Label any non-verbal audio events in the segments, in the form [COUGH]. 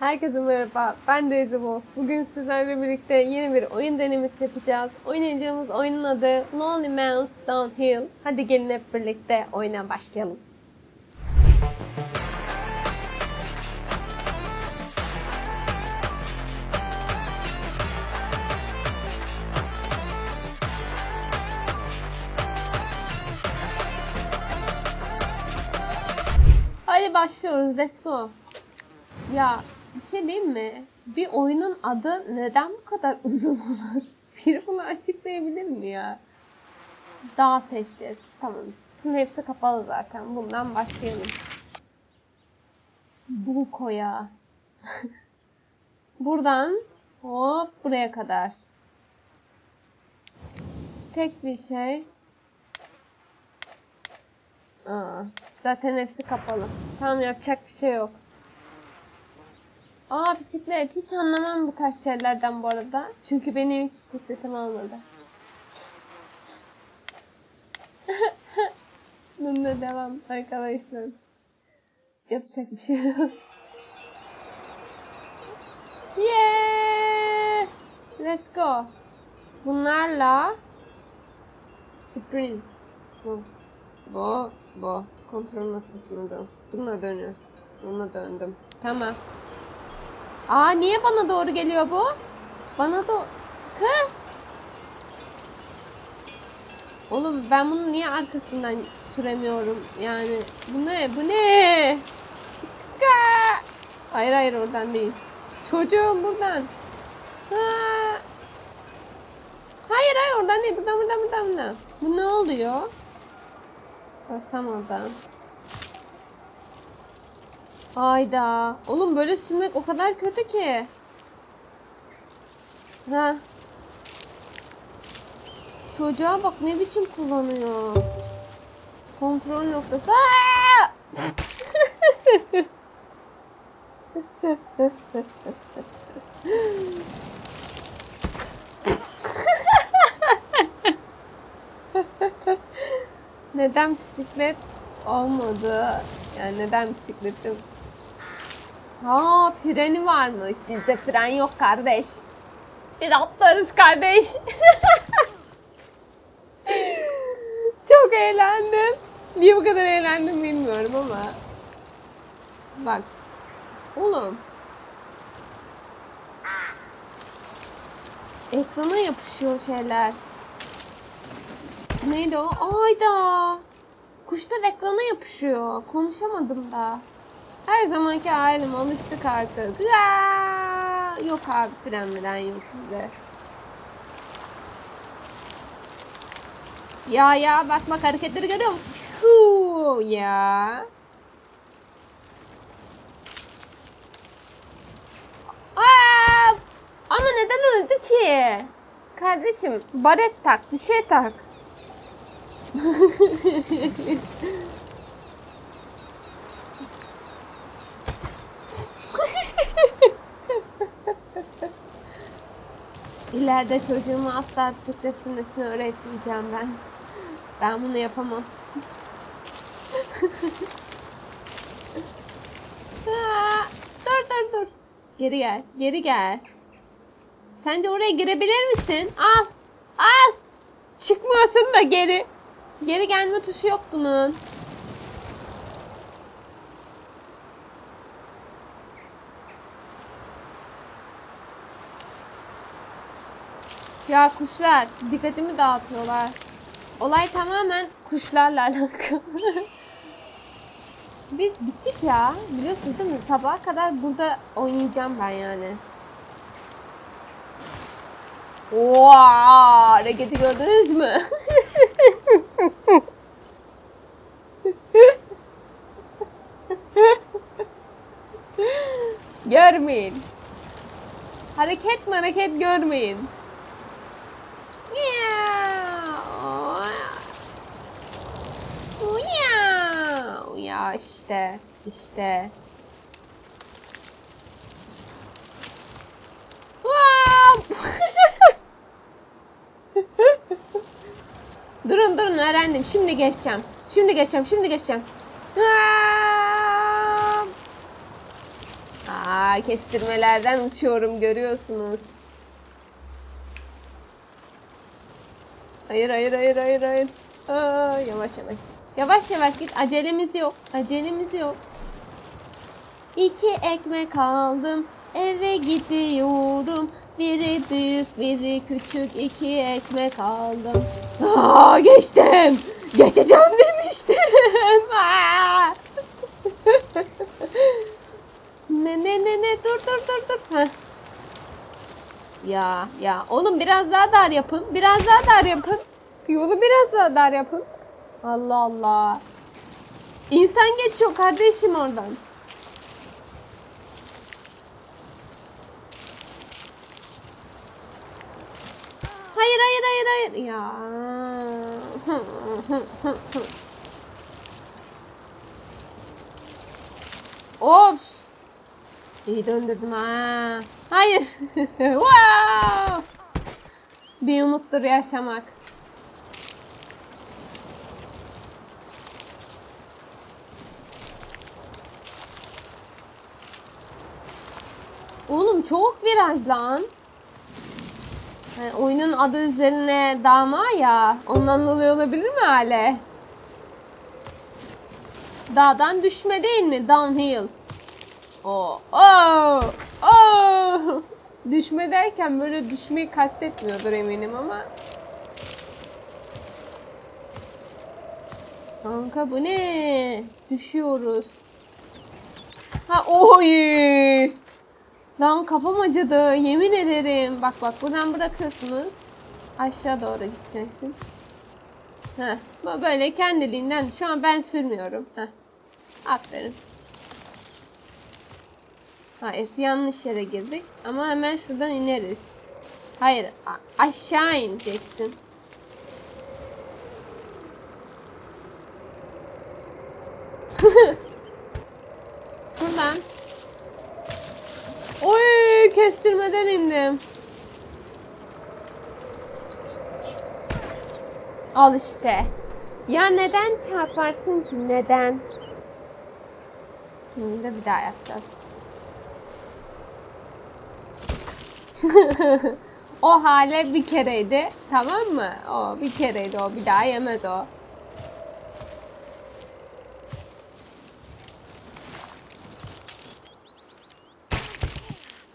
Herkese merhaba, ben de Ezebo. Bugün sizlerle birlikte yeni bir oyun denemesi yapacağız. Oynayacağımız oyunun adı Lonely Man's Downhill. Hadi gelin hep birlikte oyuna başlayalım. Hadi başlıyoruz, let's go. Ya bir şey diyeyim mi? Bir oyunun adı neden bu kadar uzun olur? [LAUGHS] Biri bunu açıklayabilir mi ya? Dağ seçeceğiz. Tamam. Bütün hepsi kapalı zaten. Bundan başlayalım. Bulkoya. [LAUGHS] Buradan hop buraya kadar. Tek bir şey. Aa, zaten hepsi kapalı. Tamam yapacak bir şey yok. Aa bisiklet. Hiç anlamam bu tarz şeylerden bu arada. Çünkü benim hiç bisikletim olmadı. [LAUGHS] Bununla devam arkadaşlar. Yapacak bir şey yok. Yeah! Let's go. Bunlarla sprint. Şu. Bu. Bu. Kontrol noktasına dön. Bununla dönüyoruz. Bununla döndüm. Tamam. Aa niye bana doğru geliyor bu? Bana da kız. Oğlum ben bunu niye arkasından süremiyorum? Yani bu ne? Bu ne? Ka! Hayır hayır oradan değil. Çocuğum buradan. Ha. Hayır hayır oradan değil. Buradan buradan buradan buradan. Bu ne oluyor? Basamadan. Hayda. Oğlum böyle sürmek o kadar kötü ki. Ha. Çocuğa bak ne biçim kullanıyor. Kontrol noktası. [LAUGHS] Neden bisiklet olmadı? Yani neden bisikletim Ha freni varmış. Bizde fren yok kardeş. Biz atlarız kardeş. [LAUGHS] Çok eğlendim. Niye bu kadar eğlendim bilmiyorum ama. Bak. Oğlum. Ekrana yapışıyor şeyler. Neydi o? Ayda. Kuşlar ekrana yapışıyor. Konuşamadım da. Her zamanki halim alıştık artık. Aa, Yok abi fren miren yok sizde. Ya ya bak bak hareketleri görüyor musun? Ya. Aa, ama neden öldü ki? Kardeşim baret tak bir şey tak. [LAUGHS] İleride çocuğuma asla bisiklet sürmesini öğretmeyeceğim ben. Ben bunu yapamam. [LAUGHS] Dur dur dur. Geri gel. Geri gel. Sence oraya girebilir misin? Al. Al. Çıkmıyorsun da geri. Geri gelme tuşu yok bunun. Ya kuşlar dikkatimi dağıtıyorlar. Olay tamamen kuşlarla [LAUGHS] alakalı. Biz bittik ya. Biliyorsunuz değil mi? Sabaha kadar burada oynayacağım ben yani. Oha! Hareketi gördünüz mü? [LAUGHS] Görmeyin. Hareket mi hareket görmeyin. Ya işte, işte. [LAUGHS] Durun durun öğrendim. Şimdi geçeceğim. Şimdi geçeceğim. Şimdi geçeceğim. Aa, kestirmelerden uçuyorum görüyorsunuz. Hayır hayır hayır hayır hayır. Aa, yavaş yavaş. Yavaş yavaş git. Acelemiz yok. Acelemiz yok. İki ekmek aldım. Eve gidiyorum. Biri büyük, biri küçük. iki ekmek aldım. Aa, geçtim. Geçeceğim demiştim. [LAUGHS] Ne ne ne ne dur dur dur dur. Heh. Ya ya oğlum biraz daha dar yapın. Biraz daha dar yapın. Yolu biraz daha dar yapın. Allah Allah. İnsan geçiyor kardeşim oradan. Hayır hayır hayır hayır. Ya. [LAUGHS] Ops. İyi döndürdüm ha. Hayır. [LAUGHS] wow. Bir umuttur yaşamak. Oğlum çok viraj lan. Yani oyunun adı üzerine dama ya. Ondan dolayı olabilir mi hale? Dağdan düşme değil mi? Downhill. Oo. Oo. Oo. Düşme derken böyle düşmeyi kastetmiyordur eminim ama. Kanka bu ne? Düşüyoruz. Ha oy. Lan kafam acıdı. Yemin ederim. Bak bak buradan bırakıyorsunuz. Aşağı doğru gideceksin. Heh. Böyle kendiliğinden. Şu an ben sürmüyorum. Heh. Aferin. Hayır yanlış yere girdik. Ama hemen şuradan ineriz. Hayır aşağı ineceksin. Şuradan. Oy kestirmeden indim. Al işte. Ya neden çarparsın ki? Neden? Şimdi de bir daha yapacağız. [LAUGHS] o hale bir kereydi. Tamam mı? O bir kereydi o. Bir daha yemez o.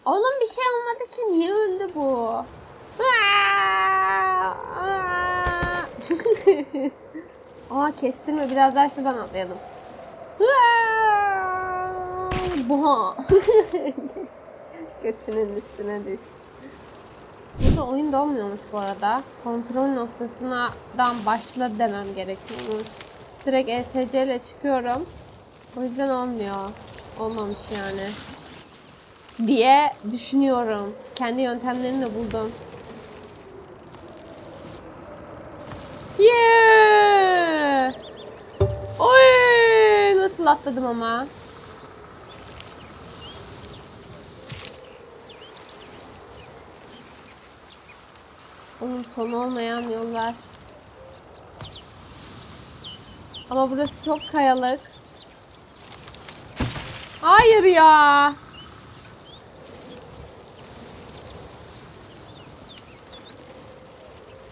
Oğlum bir şey olmadı ki. Niye öldü bu? [LAUGHS] Aa! Kestirme. Biraz daha şuradan atlayalım. Aa! Buha. [LAUGHS] Götünün üstüne düş. Burada oyun olmuyormuş bu arada. Kontrol noktasından başla demem gerekiyormuş. Direkt ESC ile çıkıyorum. O yüzden olmuyor. Olmamış yani. Diye düşünüyorum. Kendi yöntemlerini de buldum. Yeah! Oy! Nasıl atladım ama? Onun sonu olmayan yollar. Ama burası çok kayalık. Hayır ya.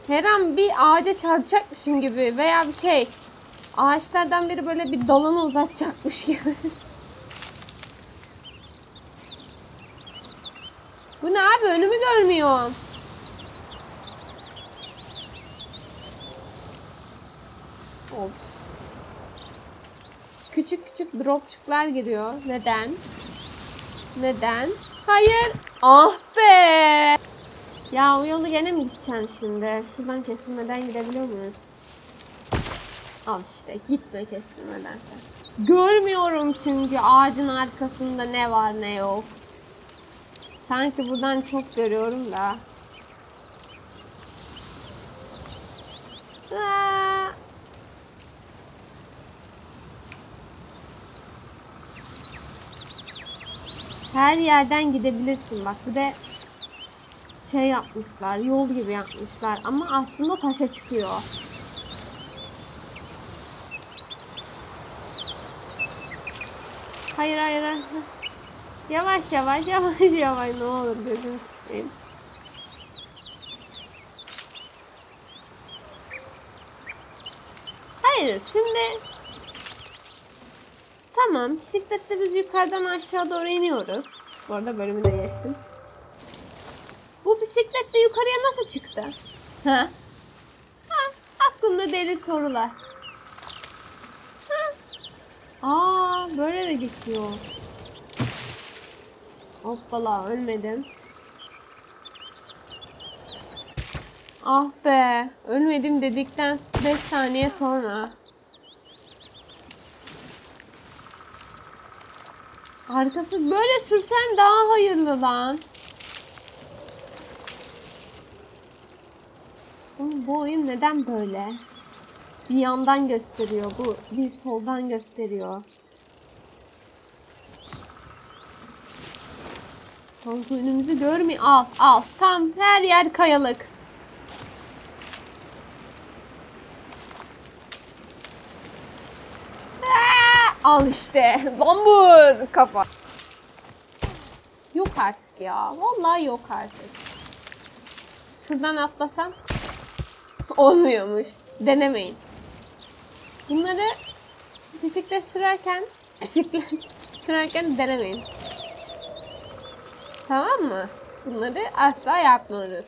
Her an bir ağaca çarpacakmışım gibi veya bir şey. Ağaçlardan biri böyle bir dalını uzatacakmış gibi. [LAUGHS] Bu ne abi önümü görmüyorum. Ops. Küçük küçük dropçuklar giriyor. Neden? Neden? Hayır. Ah be. Ya o yolu gene mi gideceksin şimdi? Şuradan kesilmeden gidebiliyor muyuz? Al işte gitme kesilmeden. Görmüyorum çünkü ağacın arkasında ne var ne yok. Sanki buradan çok görüyorum da. Her yerden gidebilirsin bak. Bir de şey yapmışlar, yol gibi yapmışlar ama aslında taşa çıkıyor. Hayır hayır. Yavaş yavaş [LAUGHS] yavaş yavaş ne olur gözüm seveyim. Hayır şimdi Tamam bisikletle biz yukarıdan aşağı doğru iniyoruz. Bu arada bölümü de geçtim. Bu bisikletle yukarıya nasıl çıktı? Ha? Ha, aklımda deli sorular. Ha. Aa, böyle de geçiyor. Hoppala ölmedim. Ah be, ölmedim dedikten 5 saniye sonra. Arkası böyle sürsem daha hayırlı lan. Bu oyun neden böyle? Bir yandan gösteriyor bu, bir soldan gösteriyor. Kanka önümüzü görmüyor. Al, al. Tam her yer kayalık. Al işte. Bambur kafa. Yok artık ya. Vallahi yok artık. Şuradan atlasam olmuyormuş. Denemeyin. Bunları bisiklet sürerken bisiklet [LAUGHS] sürerken denemeyin. Tamam mı? Bunları asla yapmıyoruz.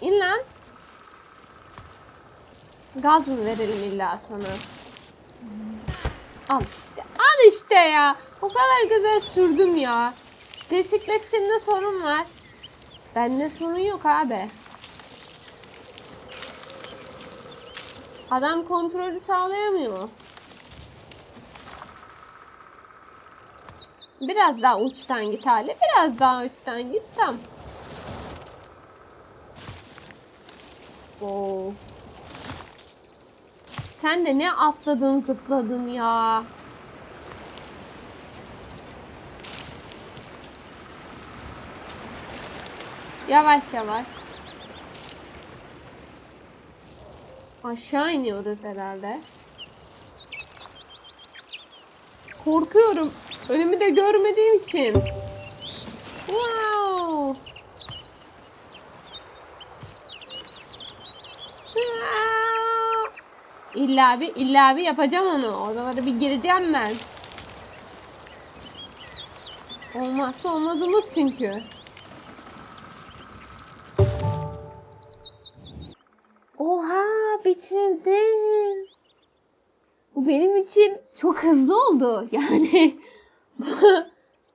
İn lan. Gaz mı verelim illa sana? Al işte. Al işte ya. O kadar güzel sürdüm ya. Bisikletimde sorun var. Bende sorun yok abi. Adam kontrolü sağlayamıyor. Biraz daha uçtan git hali. Biraz daha uçtan git. Tamam. Oo. Sen de ne atladın zıpladın ya. Yavaş yavaş. Aşağı iniyoruz herhalde. Korkuyorum. Önümü de görmediğim için. Wow. İlla bir, illa bir yapacağım onu. Oralara bir gireceğim ben. Olmazsa olmazımız çünkü. İçin çok hızlı oldu. [LAUGHS] Yani [LAUGHS]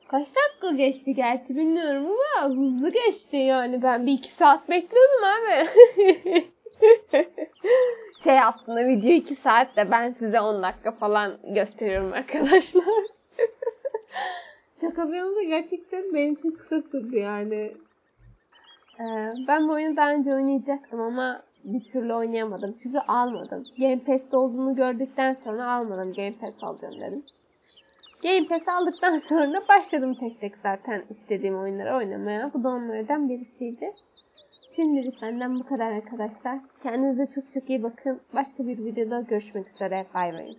kaç dakika geçti gerçi bilmiyorum ama hızlı geçti yani. Ben bir iki saat bekliyordum abi. [LAUGHS] şey aslında video iki saat de ben size 10 dakika falan gösteriyorum arkadaşlar. Şaka bir yana gerçekten benim için kısa sürdü yani. Ee, ben bu oyunu daha önce oynayacaktım ama bir türlü oynayamadım. Çünkü almadım. Game Pass'te olduğunu gördükten sonra almadım. Game Pass alacağım dedim. Game Pass aldıktan [LAUGHS] sonra başladım tek tek zaten istediğim oyunları oynamaya. Bu da onlardan birisiydi. Şimdilik benden bu kadar arkadaşlar. Kendinize çok çok iyi bakın. Başka bir videoda görüşmek üzere. Bay bay.